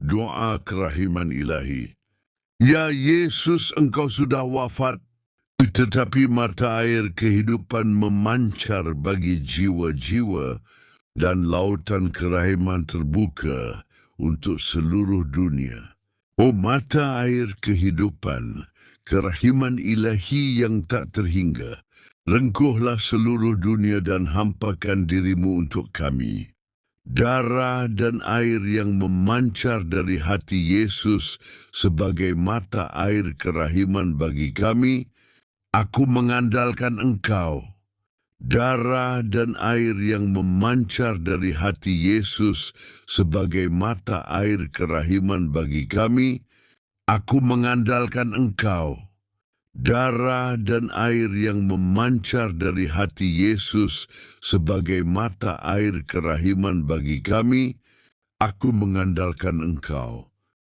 Doa kerahiman ilahi. Ya Yesus, engkau sudah wafat, tetapi mata air kehidupan memancar bagi jiwa-jiwa dan lautan kerahiman terbuka untuk seluruh dunia. Oh mata air kehidupan, kerahiman ilahi yang tak terhingga, rengkuhlah seluruh dunia dan hampakan dirimu untuk kami. Darah dan air yang memancar dari hati Yesus sebagai mata air kerahiman bagi kami, aku mengandalkan Engkau. Darah dan air yang memancar dari hati Yesus sebagai mata air kerahiman bagi kami, aku mengandalkan Engkau. Darah dan air yang memancar dari hati Yesus sebagai mata air kerahiman bagi kami, aku mengandalkan Engkau.